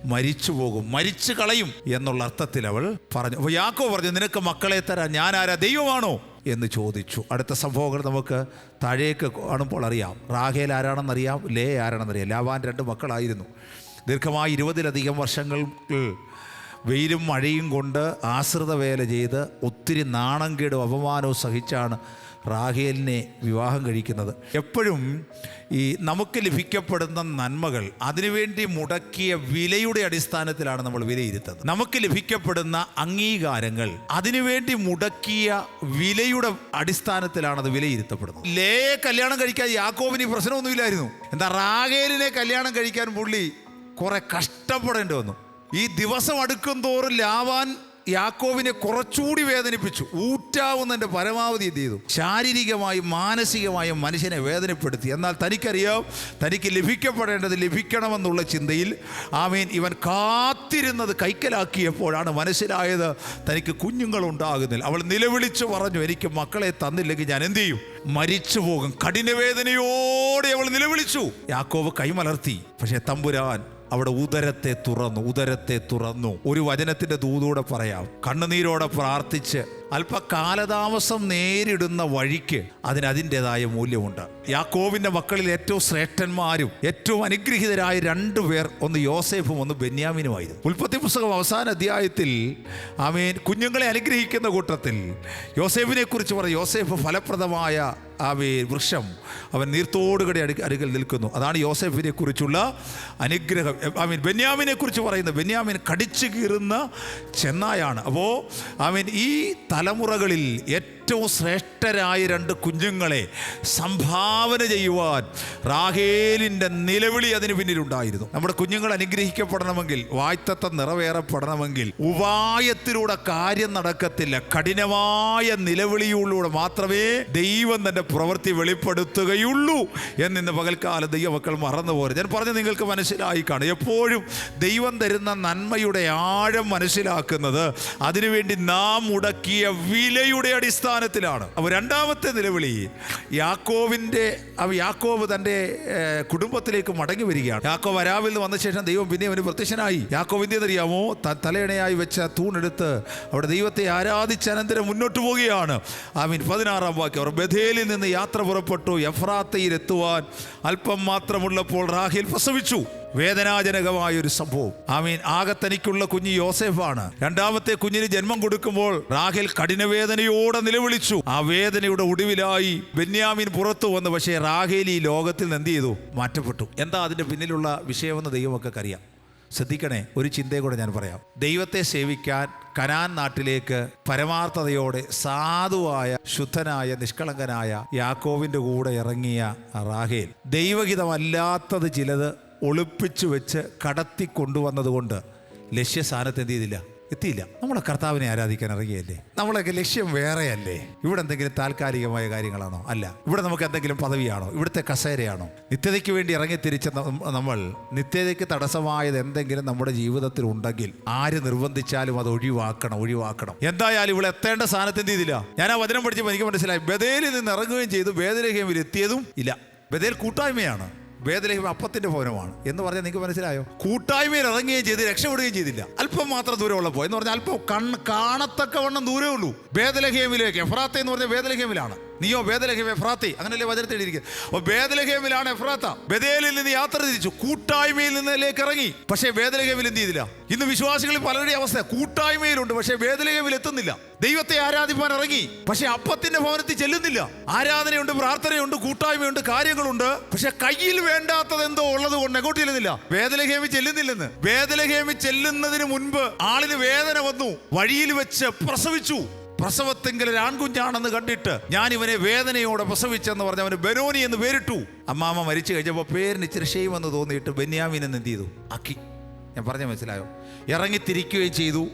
മരിച്ചു പോകും മരിച്ചു കളയും എന്നുള്ള അർത്ഥത്തിൽ അവൾ പറഞ്ഞു. അപ്പോൾ യാക്കോ പറഞ്ഞു നിനക്ക് മക്കളെ തരാൻ ഞാൻ ആരാ? ദൈവമാണോ? എന്ന് ചോദിച്ചു. അടുത്ത സംഭവങ്ങൾ നമുക്ക് താഴേക്ക് കാണുമ്പോൾ അറിയാം. റാഹേൽ ആരാണെന്നറിയാം ലേ ആരാണെന്നറിയാം. ലാവാൻ രണ്ട് മക്കളായിരുന്നു. ദീർഘമായ ഇരുപതിലധികം വർഷങ്ങൾ വെയിലും മഴയും കൊണ്ട് ആശ്രിത വേല ചെയ്ത് ഒത്തിരി നാണംകേടും അപമാനവും സഹിച്ചാണ് റാഹേലിനെ വിവാഹം കഴിക്കുന്നത്. എപ്പോഴും ഈ നമുക്ക് ലഭിക്കപ്പെടുന്ന നന്മകൾ അതിനുവേണ്ടി മുടക്കിയ വിലയുടെ അടിസ്ഥാനത്തിലാണ് നമ്മൾ വിലയിരുത്തുന്നത്. നമുക്ക് ലഭിക്കപ്പെടുന്ന അംഗീകാരങ്ങൾ അതിനുവേണ്ടി മുടക്കിയ വിലയുടെ അടിസ്ഥാനത്തിലാണ് അത് വിലയിരുത്തപ്പെടുന്നത്. ലേയെ കല്യാണം കഴിക്കാൻ യാക്കോബിന് പ്രശ്നമൊന്നുമില്ലായിരുന്നു. എന്താ റാഹേലിനെ കല്യാണം കഴിക്കാൻ പുള്ളി കുറെ കഷ്ടപ്പെടേണ്ടി വന്നു. ഈ ദിവസം അടുക്കും തോറും ലാവാൻ യാക്കോവിനെ കുറച്ചുകൂടി വേദനിപ്പിച്ചു. ഊറ്റാവുന്നതിന്റെ പരമാവധി എന്ത് ചെയ്തു? ശാരീരികമായും മാനസികമായും മനുഷ്യനെ വേദനപ്പെടുത്തി. എന്നാൽ തനിക്കറിയാം തനിക്ക് ലഭിക്കപ്പെടേണ്ടത് ലഭിക്കണമെന്നുള്ള ചിന്തയിൽ ആമീൻ ഇവൻ കാത്തിരുന്നത് കൈക്കലാക്കിയപ്പോഴാണ് മനസ്സിലായത് തനിക്ക് കുഞ്ഞുങ്ങളുണ്ടാകുന്നില്ല. അവൾ നിലവിളിച്ചു പറഞ്ഞു എനിക്ക് മക്കളെ തന്നില്ലെങ്കിൽ ഞാൻ എന്ത് ചെയ്യും? മരിച്ചു പോകും. കഠിനവേദനയോടെ അവൾ നിലവിളിച്ചു. യാക്കോവ് കൈമലർത്തി. പക്ഷേ തമ്പുരാൻ അവിടെ ഉദരത്തെ തുറന്നു ഉദരത്തെ തുറന്നു. ഒരു വചനത്തിന്റെ ദൂതൂടെ പറയാം. കണ്ണുനീരോടെ പ്രാർത്ഥിച്ച് അല്പകാലതാമസം നേരിടുന്ന വഴിക്ക് അതിന് അതിന്റെതായ മൂല്യമുണ്ട്. യാക്കോവിന്റെ മക്കളിൽ ഏറ്റവും ശ്രേഷ്ഠന്മാരും ഏറ്റവും അനുഗ്രഹീതരായ രണ്ടു പേർ ഒന്ന് യോസേഫും ഒന്ന് ബെന്യാമിനുമായിരുന്നു. ഉൽപ്പത്തി പുസ്തകം അവസാന അധ്യായത്തിൽ ആമേൻ കുഞ്ഞുങ്ങളെ അനുഗ്രഹിക്കുന്ന കൂട്ടത്തിൽ യോസേഫിനെ കുറിച്ച് പറയും യോസേഫ് ഫലപ്രദമായ ആവേ വൃക്ഷം അവൻ നീർത്തോടുകടി അടു അരികിൽ നിൽക്കുന്നു. അതാണ് യോസെഫിനെ കുറിച്ചുള്ള അനുഗ്രഹം. ഐ മീൻ ബെന്യാമിനെ കുറിച്ച് പറയുന്നത് ബെന്യാമിൻ കടിച്ചു കീറുന്ന ചെന്നായാണ്. അപ്പോൾ ഐ മീൻ ഈ തലമുറകളിൽ ഏറ്റവും ശ്രേഷ്ഠരായ രണ്ട് കുഞ്ഞുങ്ങളെ സംഭാവന ചെയ്യുവാൻ റാഹേലിന്റെ നിലവിളി അതിന് പിന്നിലുണ്ടായിരുന്നു. നമ്മുടെ കുഞ്ഞുങ്ങൾ അനുഗ്രഹിക്കപ്പെടണമെങ്കിൽ വായ്ത്തത്വം നിറവേറപ്പെടണമെങ്കിൽ ഉപായത്തിലൂടെ കാര്യം നടക്കത്തില്ല. കഠിനമായ നിലവിളിയിലൂടെ മാത്രമേ ദൈവം തന്റെ പ്രവൃത്തി വെളിപ്പെടുത്തുകയുള്ളൂ എന്നിന്ന് പകൽക്കാലം ദൈവമക്കൾ മറന്നുപോരും. ഞാൻ പറഞ്ഞു നിങ്ങൾക്ക് മനസ്സിലായി കാണും. എപ്പോഴും ദൈവം തരുന്ന നന്മയുടെ ആഴം മനസ്സിലാക്കുന്നത് അതിനുവേണ്ടി നാം മുടക്കിയ വിലയുടെ അടിസ്ഥാനത്തിലാണ് അപ്പോൾ രണ്ടാമത്തെ നിലവിളി യാക്കോവിന്റെ യാക്കോവ് തന്റെ കുടുംബത്തിലേക്ക് മടങ്ങി വരികയാണ്. യാക്കോവ് അരാവിൽ നിന്ന് വന്ന ശേഷം ദൈവം പിന്നെ അവന് പ്രത്യക്ഷനായി. യാക്കോവ് ത- തലയണയായി വെച്ച തൂണെടുത്ത് അവിടെ ദൈവത്തെ ആരാധിച്ച അനന്തരം മുന്നോട്ട് പോവുകയാണ്. ഐ മീൻ പതിനാറാം വാക്യം. അവർ ബഥേലിൽ നിന്ന് യാത്ര പുറപ്പെട്ടു. എഫ്രാത്തയിൽ എത്തുവാൻ അല്പം മാത്രമുള്ളപ്പോൾ റാഹിൽ പ്രസവിച്ചു. വേദനാജനകമായ ഒരു സംഭവം. ആമീൻ. ആകെ തനിക്കുള്ള കുഞ്ഞ് യോസെഫാണ്. രണ്ടാമത്തെ കുഞ്ഞിന് ജന്മം കൊടുക്കുമ്പോൾ റാഹിൽ കഠിനവേദനയോടെ നിലവിളിച്ചു. ആ വേദനയുടെ ഒടുവിലായി ബെന്യാമീൻ പുറത്തു വന്നു. പക്ഷേ റാഹേൽ ഈ ലോകത്തിൽ നിന്ന് എന്ത് ചെയ്തു? മാറ്റപ്പെട്ടു. എന്താ അതിന്റെ പിന്നിലുള്ള വിഷയമെന്ന് ദൈവമൊക്കെ അറിയാം. ശ്രദ്ധിക്കണേ ഒരു ചിന്തയെ കൂടെ ഞാൻ പറയാം. ദൈവത്തെ സേവിക്കാൻ കനാൻ നാട്ടിലേക്ക് പരമാർത്ഥതയോടെ സാധുവായ ശുദ്ധനായ നിഷ്കളങ്കനായ യാക്കോവിന്റെ കൂടെ ഇറങ്ങിയ റാഹേൽ ദൈവഹിതമല്ലാത്തത് ചിലത് ഒളിപ്പിച്ചു വെച്ച് കടത്തി കൊണ്ടുവന്നതുകൊണ്ട് ലക്ഷ്യസ്ഥാനത്ത് എന്ത് ചെയ്തില്ല? എത്തിയില്ല. നമ്മളെ കർത്താവിനെ ആരാധിക്കാൻ ഇറങ്ങിയല്ലേ? നമ്മളൊക്കെ ലക്ഷ്യം വേറെയല്ലേ? ഇവിടെ എന്തെങ്കിലും താൽക്കാലികമായ കാര്യങ്ങളാണോ? അല്ല. ഇവിടെ നമുക്ക് എന്തെങ്കിലും പദവിയാണോ? ഇവിടുത്തെ കസേരയാണോ? നിത്യതയ്ക്ക് വേണ്ടി ഇറങ്ങി തിരിച്ച നമ്മൾ നിത്യതയ്ക്ക് തടസ്സമായത് എന്തെങ്കിലും നമ്മുടെ ജീവിതത്തിൽ ഉണ്ടെങ്കിൽ ആര് നിർബന്ധിച്ചാലും അത് ഒഴിവാക്കണം ഒഴിവാക്കണം. എന്തായാലും ഇവിടെ എത്തേണ്ട സ്ഥാനത്ത് എന്ത് ചെയ്തില്ല? ഞാൻ ആ വചനം പഠിച്ചപ്പോൾ എനിക്ക് മനസ്സിലായി. ബദേലിൽ നിന്ന് ഇറങ്ങുകയും ചെയ്തു. ബേദലഹേമിൽ എത്തിയതും ഇല്ല. ബദേൽ കൂട്ടായ്മയാണ്. വേദലഹം അപ്പത്തിന്റെ ഭവനമാണ് എന്ന് പറഞ്ഞാൽ നിങ്ങൾക്ക് മനസ്സിലായോ? കൂട്ടായ്മയിൽ ഇറങ്ങുകയും ചെയ്ത് രക്ഷപ്പെടുകയും ചെയ്തില്ല. അല്പം മാത്രം ദൂരമുള്ളപ്പോൾ. എന്ന് പറഞ്ഞാൽ അല്പം കണ്ണ് കാണത്തക്കവണ്ണം ദൂരമേ ഉള്ളൂ. വേദലഹേമിലേക്ക് എഫ്രാത്ത എന്ന് പറഞ്ഞാൽ വേദലഹേമിലാണ് നീയോ വേദലഹേം എഫ്രാത്തി? അങ്ങനെയല്ലേ വചനത്തിൽ എഴുതിയിരിക്കുന്നത് വേദലഹേമിലാണ് എഫ്രാത്ത. ബദേലിൽ നിന്ന് യാത്ര തിരിച്ചു. കൂട്ടായ്മയിൽ നിന്നിലേക്ക് ഇറങ്ങി. പക്ഷേ വേദലഹേമിൽ എന്ത് ചെയ്തില്ല? ഇന്ന് വിശ്വാസികളിൽ പലരുടെ അവസ്ഥ കൂട്ടായ്മയിലുണ്ട്. പക്ഷേ വേദലഹേമിൽ എത്തുന്നില്ല. ദൈവത്തെ ആരാധിപ്പാൻ ഇറങ്ങി. പക്ഷേ അപ്പത്തിന്റെ ഭവനത്തിൽ ചെല്ലുന്നില്ല. ആരാധനയുണ്ട് പ്രാർത്ഥനയുണ്ട് കൂട്ടായ്മയുണ്ട് കാര്യങ്ങളുണ്ട്. പക്ഷെ കയ്യിൽ വേണ്ടാത്തത് എന്തോ ഉള്ളത് കൊണ്ട് എങ്ങോട്ട് ചെല്ലുന്നില്ല? വേദലഹേമി ചെല്ലുന്നില്ലെന്ന്. വേദലഹേമി ചെല്ലുന്നതിന് മുൻപ് ആളിന് വേദന വന്നു. വഴിയിൽ വെച്ച് പ്രസവിച്ചു. പ്രസവത്തെങ്കിൽ ഒരു ആൺകുഞ്ഞാണെന്ന് കണ്ടിട്ട് ഞാൻ ഇവനെ വേദനയോടെ പ്രസവിച്ചെന്ന് പറഞ്ഞ് അവന് ബനോനി എന്ന് പേരിട്ടു. അമ്മാമ്മ മരിച്ചു കഴിഞ്ഞപ്പോൾ പേരിന് ഇച്ചിരി ഷെയ്മെന്ന് തോന്നിയിട്ട് ബെന്യാമിൻ എന്ന് എന്ത് ചെയ്തു? അക്കി. ഞാൻ പറഞ്ഞ മനസ്സിലായോ? ഇറങ്ങിത്തിരിക്കുകയും ചെയ്തു.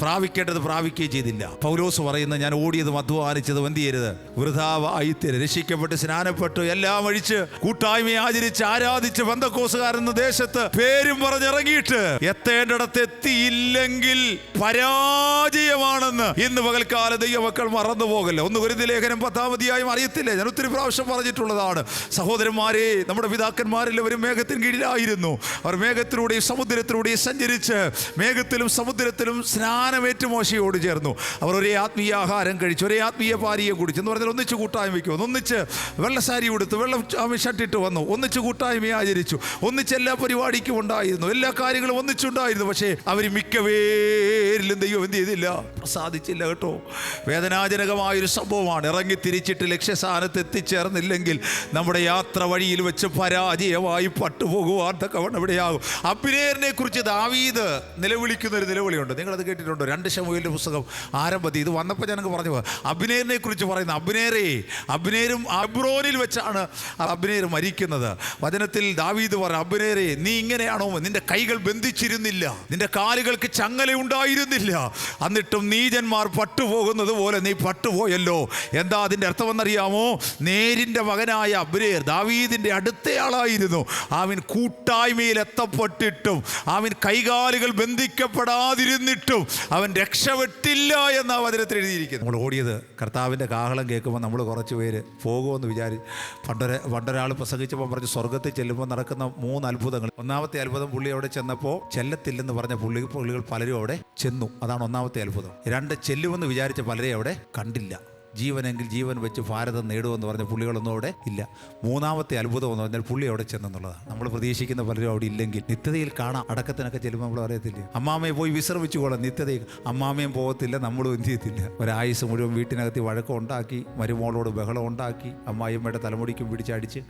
പ്രാപിക്കേണ്ടത് പ്രാപിക്കുകയും ചെയ്തില്ല. പൗലോസ് പറയുന്ന ഞാൻ ഓടിയതും അധ്വാനിച്ചതും എന്ത് ചെയ്യരുത്? വൃഥാവായിത്തര് രക്ഷിക്കപ്പെട്ട് സ്നാനപ്പെട്ടു എല്ലാം അഴിച്ച് കൂട്ടായ്മയെ ആചരിച്ച് ആരാധിച്ച് ബന്ധക്കോസുകാരെന്ന ദേശത്ത് പേരും പറഞ്ഞിറങ്ങിയിട്ട് എത്തേണ്ടിടത്ത് എത്തിയില്ലെങ്കിൽ പരാജയമാണെന്ന് ഇന്ന് പകൽക്കാല ദൈവമക്കൾ മറന്നു പോകല്ല? ഒന്ന് ഒരു ലേഖനം പത്താമതിയായും അറിയത്തില്ലേ? ഞാൻ ഒത്തിരി പ്രാവശ്യം പറഞ്ഞിട്ടുള്ളതാണ്. സഹോദരന്മാരെ നമ്മുടെ പിതാക്കന്മാരെല്ലാവരും മേഘത്തിന് കീഴിലായിരുന്നു. അവർ മേഘത്തിലൂടെയും സമുദ്രത്തിലൂടെയും സഞ്ചരിച്ച് മേഘത്തിലും സമുദ്രത്തിലും സ്നാനമേറ്റ് മോശയോട് ചേർന്നു. അവർ ഒരേ ആത്മീയ ആഹാരം കഴിച്ചു ഒരേ ആത്മീയ പാനീയം കുടിച്ചു എന്ന് പറഞ്ഞാൽ ഒന്നിച്ച് കൂട്ടായ്മയ്ക്ക് വന്നു ഒന്നിച്ച് വെള്ളസാരി ഉടുത്ത് വെള്ളം ഷട്ടിട്ട് വന്നു. ഒന്നിച്ച് കൂട്ടായ്മയെ ആചരിച്ചു. ഒന്നിച്ച് എല്ലാ പരിപാടിക്കും ഉണ്ടായിരുന്നു. എല്ലാ കാര്യങ്ങളും ഒന്നിച്ചുണ്ടായിരുന്നു. പക്ഷേ അവർ മിക്കവേരിലും ദൈവം എന്ത് ചെയ്തില്ല? സാധിച്ചില്ല കേട്ടോ. വേദനാജനകമായൊരു സംഭവമാണ്. ഇറങ്ങി തിരിച്ചിട്ട് ലക്ഷ്യസ്ഥാനത്ത് എത്തിച്ചേർന്നില്ലെങ്കിൽ നമ്മുടെ യാത്ര വഴിയിൽ വെച്ച് പരാജയമായി പട്ടുപോകുവാൻ തക്കവണ്ണം ഇവിടെയാകും. അഭിനേറിനെ കുറിച്ച് ദാവീദ് നിലവിളിക്കുന്ന ഒരു നിലവിളിയുണ്ട്. നിങ്ങളത് കേട്ടിട്ടുണ്ടോ? ഓർമ്മയുണ്ടോ രണ്ട് ശമുവിന്റെ പുസ്തകം ആരംഭത്തി ഇത് വന്നപ്പോൾ ഞാനങ്ങ് പറഞ്ഞു അഭിനേരിനെ കുറിച്ച് പറയുന്ന അഭിനേരേ അഭിനേരും അബ്രോനിൽ വെച്ചാണ് അഭിനേർ മരിക്കുന്നത്. വചനത്തിൽ ദാവീദ് പറഞ്ഞു അഭിനേരെ നീ ഇങ്ങനെയാണോ? നിന്റെ കൈകൾ ബന്ധിച്ചിരുന്നില്ല. നിന്റെ കാലുകൾക്ക് ചങ്ങല ഉണ്ടായിരുന്നില്ല. എന്നിട്ടും നീജന്മാർ പട്ടുപോകുന്നത് പോലെ നീ പട്ടുപോയല്ലോ. എന്താ അതിന്റെ അർത്ഥമെന്നറിയാമോ? നേരിന്റെ മകനായ അബ്രേർ ദാവീദിന്റെ അടുത്തയാളായിരുന്നു. അവൻ കൂട്ടായ്മയിൽ എത്തപ്പെട്ടിട്ടും അവൻ കൈകാലുകൾ ബന്ധിക്കപ്പെടാതിരുന്നിട്ടും അവൻ രക്ഷപ്പെട്ടില്ല എന്ന വചനത്തിൽ എഴുതിയിരിക്കുന്നു നമ്മൾ ഓടിയത് കർത്താവിന്റെ കാഹളം കേൾക്കുമ്പോൾ നമ്മൾ കുറച്ച് പേര് പോകുമെന്ന് വിചാരിച്ച് പണ്ടൊരു പണ്ടൊരാൾ പ്രസംഗിച്ചപ്പോൾ പറഞ്ഞു സ്വർഗത്തിൽ ചെല്ലുമ്പോൾ നടക്കുന്ന മൂന്ന് അത്ഭുതങ്ങൾ. ഒന്നാമത്തെ അത്ഭുതം പുള്ളി അവിടെ ചെന്നപ്പോൾ ചെല്ലത്തില്ലെന്ന് പറഞ്ഞ പുള്ളി പുള്ളികൾ പലരും അവിടെ ചെന്നു. അതാണ് ഒന്നാമത്തെ അത്ഭുതം. രണ്ട് ചെല്ലുമെന്ന് വിചാരിച്ച പലരെയും അവിടെ കണ്ടില്ല. ജീവനെങ്കിൽ ജീവൻ വെച്ച് ഭാരതം നേടുമെന്ന് പറഞ്ഞ പുള്ളികളൊന്നും അവിടെ ഇല്ല. മൂന്നാമത്തെ അത്ഭുതം എന്ന് പറഞ്ഞാൽ പുള്ളി അവിടെ ചെന്നെന്നുള്ളതാണ്. നമ്മൾ പ്രതീക്ഷിക്കുന്ന പലരും അവിടെ ഇല്ലെങ്കിൽ നിത്യതയിൽ കാണാം. അടക്കത്തിനൊക്കെ ചെല്ലുമ്പോൾ നമ്മൾ അറിയത്തില്ല? അമ്മാമയെ പോയി വിശ്രമിച്ചുകൊള്ളാം നിത്യതയിൽ അമ്മാമയും പോകത്തില്ല നമ്മളും എന്ത് ചെയ്യത്തില്ല. ഒരായുസ് മുഴുവൻ വീട്ടിനകത്ത് വഴക്കം ഉണ്ടാക്കി മരുമോളോട് ബഹളം ഉണ്ടാക്കി അമ്മായിയമ്മയുടെ തലമുടിക്കും പിടിച്ചടിച്ച്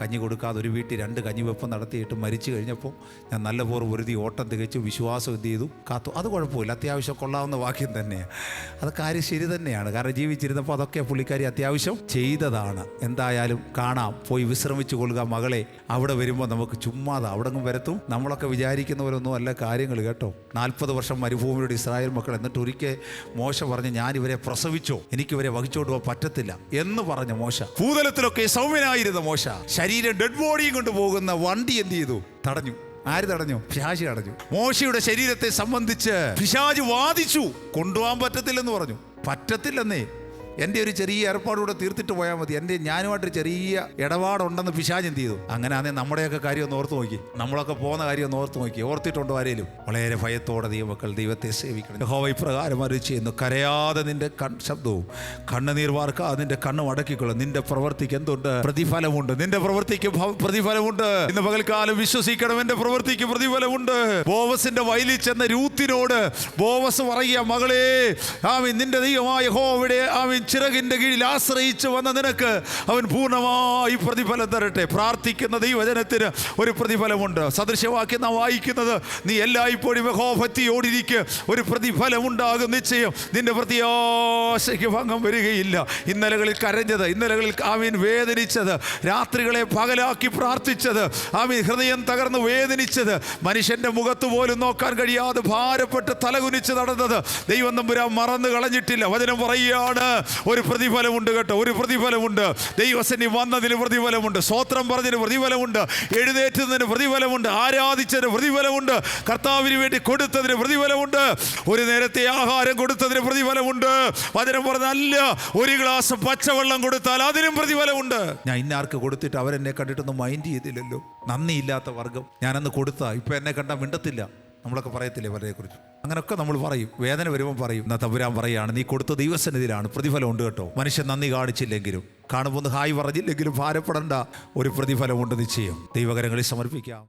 കഞ്ഞി കൊടുക്കാതെ ഒരു വീട്ടിൽ രണ്ട് കഞ്ഞി വെപ്പം നടത്തിയിട്ട് മരിച്ചു കഴിഞ്ഞപ്പോൾ ഞാൻ നല്ല പോർ ഒരുതി ഓട്ടം തികച്ചു വിശ്വാസം എന്ത് ചെയ്തു? കാത്തു. അത് കുഴപ്പമില്ല. അത്യാവശ്യം കൊള്ളാവുന്ന വാക്യം തന്നെയാണ് അത് കാര്യം ശരി തന്നെയാണ്. കാരണം ജീവിച്ചിരുന്നപ്പോൾ അതൊക്കെ പുള്ളിക്കാരി അത്യാവശ്യം ചെയ്തതാണ്. എന്തായാലും കാണാം. പോയി വിശ്രമിച്ചു കൊള്ളുക മകളെ. അവിടെ വരുമ്പോൾ നമുക്ക് ചുമ്മാതെ അവിടെ അങ്ങ് വരത്തും. നമ്മളൊക്കെ വിചാരിക്കുന്ന പോലൊന്നും അല്ല കാര്യങ്ങൾ കേട്ടോ. നാൽപ്പത് വർഷം മരുഭൂമിയുടെ ഇസ്രായേൽ മക്കൾ എന്നിട്ട് ഒരിക്കൽ മോശ പറഞ്ഞ് ഞാൻ ഇവരെ പ്രസവിച്ചോ? എനിക്ക് ഇവരെ വഹിച്ചോണ്ട് പോകാൻ പറ്റത്തില്ല എന്ന് പറഞ്ഞ മോശ. ഭൂതലത്തിലൊക്കെ സൗമ്യനായിരുന്ന മോശ. ശരീരം ഡെഡ് ബോഡിയും കൊണ്ട് പോകുന്ന വണ്ടി എന്ത് ചെയ്തു? തടഞ്ഞു. ആര് തടഞ്ഞു? പിശാജ് തടഞ്ഞു. മോശയുടെ ശരീരത്തെ സംബന്ധിച്ച് പിശാജ് വാദിച്ചു. കൊണ്ടുപോകാൻ പറ്റത്തില്ലെന്ന് പറഞ്ഞു. പറ്റത്തില്ലെന്നേ. എന്റെ ഒരു ചെറിയ ഏർപ്പാടുകൂടെ തീർത്തിട്ട് പോയാൽ മതി. എന്റെ ഞാനുമായിട്ടൊരു ചെറിയ ഇടപാടുണ്ടെന്ന് പിശാചം ചെയ്തു? അങ്ങനെയാണെങ്കിൽ നമ്മുടെയൊക്കെ കാര്യം ഒന്ന് ഓർത്ത് നോക്കി. നമ്മളൊക്കെ പോകുന്ന കാര്യം ഒന്ന് ഓർത്ത് നോക്കി. ഓർത്തിട്ടുണ്ടോ ആരേലും? വളരെ ഭയത്തോടെ ദൈവമക്കൾ ദൈവത്തെ സേവിക്കണം. ഹോവ ഇപ്രകാരം അരുളി ചെയ്യുന്നു. കരയാതെ നിന്റെ കൺ ശബ്ദവും കണ്ണുനീർ വാർക്കാതെ നിന്റെ കണ്ണും അടക്കിക്കൊള്ളും. നിന്റെ പ്രവർത്തിക്ക് എന്തുണ്ട്? പ്രതിഫലമുണ്ട്. നിന്റെ പ്രവർത്തിക്ക് പ്രതിഫലമുണ്ട്. ഇന്ന് പകൽക്കാലം വിശ്വസിക്കണം. എന്റെ പ്രവൃത്തിക്ക് പ്രതിഫലമുണ്ട്. ബോവസിന്റെ വയലിൽ ചെന്ന രൂത്തിനോട് ബോവസ് പറയുക മകളെ ആമി നിന്റെ ദൈവമായ ഹോവിടെ ആമീൻ. ചിറകിന്റെ കീഴിൽ ആശ്രയിച്ച് വന്ന നിനക്ക് അവൻ പൂർണമായി പ്രതിഫലം തരട്ടെ. പ്രാർത്ഥിക്കുന്ന ദൈവജനത്തിന് ഒരു പ്രതിഫലമുണ്ട്. സദൃശവാക്യം നാം വായിക്കുന്നത് നീ എല്ലായ്പ്പോഴും ഹോഭത്തിയോടിരിക്കുക ഒരു പ്രതിഫലമുണ്ടാകും നിശ്ചയം. നിന്റെ പ്രത്യാശയ്ക്ക് ഭംഗം വരികയില്ല. ഇന്നലകളിൽ കരഞ്ഞത് ഇന്നലകളിൽ ആമീൻ വേദനിച്ചത് രാത്രികളെ പകലാക്കി പ്രാർത്ഥിച്ചത് ആമീൻ ഹൃദയം തകർന്ന് വേദനിച്ചത് മനുഷ്യന്റെ മുഖത്ത് പോലും നോക്കാൻ കഴിയാതെ ഭാരപ്പെട്ട് തലകുനിച്ച് നടന്നത് ദൈവം തമ്പുരാൻ മറന്നു കളഞ്ഞിട്ടില്ല വചനം പറയുകയാണ് ഒരു പ്രതിഫലമുണ്ട് കേട്ടോ ഒരു പ്രതിഫലമുണ്ട്. ദൈവസന്നി വന്നതിന് പ്രതിഫലമുണ്ട് സ്വോത്രം പറഞ്ഞതിന് പ്രതിഫലമുണ്ട് എഴുന്നേറ്റുന്നതിന് പ്രതിഫലമുണ്ട് ആരാധിച്ചതിന് പ്രതിഫലമുണ്ട് കർത്താവിന് വേണ്ടി കൊടുത്തതിന് പ്രതിഫലമുണ്ട് ഒരു നേരത്തെ ആഹാരം കൊടുത്തതിന് പ്രതിഫലമുണ്ട്. വചനം പറഞ്ഞല്ല ഒരു ഗ്ലാസ് പച്ചവെള്ളം കൊടുത്താൽ അതിനും പ്രതിഫലമുണ്ട്. ഞാൻ ഇന്നാർക്ക് കൊടുത്തിട്ട് അവരെന്നെ കണ്ടിട്ടൊന്നും മൈൻഡ് ചെയ്തില്ലല്ലോ. നന്ദിയില്ലാത്ത വർഗം. ഞാനന്ന് കൊടുത്താ ഇപ്പം എന്നെ കണ്ടാൽ മിണ്ടത്തില്ല. നമ്മളൊക്കെ പറയത്തില്ലേ പലരെ കുറിച്ച് അങ്ങനെയൊക്കെ നമ്മൾ പറയും. വേദന വരുമ്പോൾ പറയും. എന്നാ തമ്പുരാൻ പറയാണ് നീ കൊടുത്ത ദൈവസന്നിധിയിലാണ്. പ്രതിഫലം ഉണ്ട് കേട്ടോ. മനുഷ്യൻ നന്ദി കാണിച്ചില്ലെങ്കിലും കാണുമ്പോൾ ഒന്ന് ഹായ് പറഞ്ഞില്ലെങ്കിലും ഭാരപ്പെടേണ്ട. ഒരു പ്രതിഫലമുണ്ട് നിശ്ചയം. ദൈവകരങ്ങളിൽ സമർപ്പിക്കാം.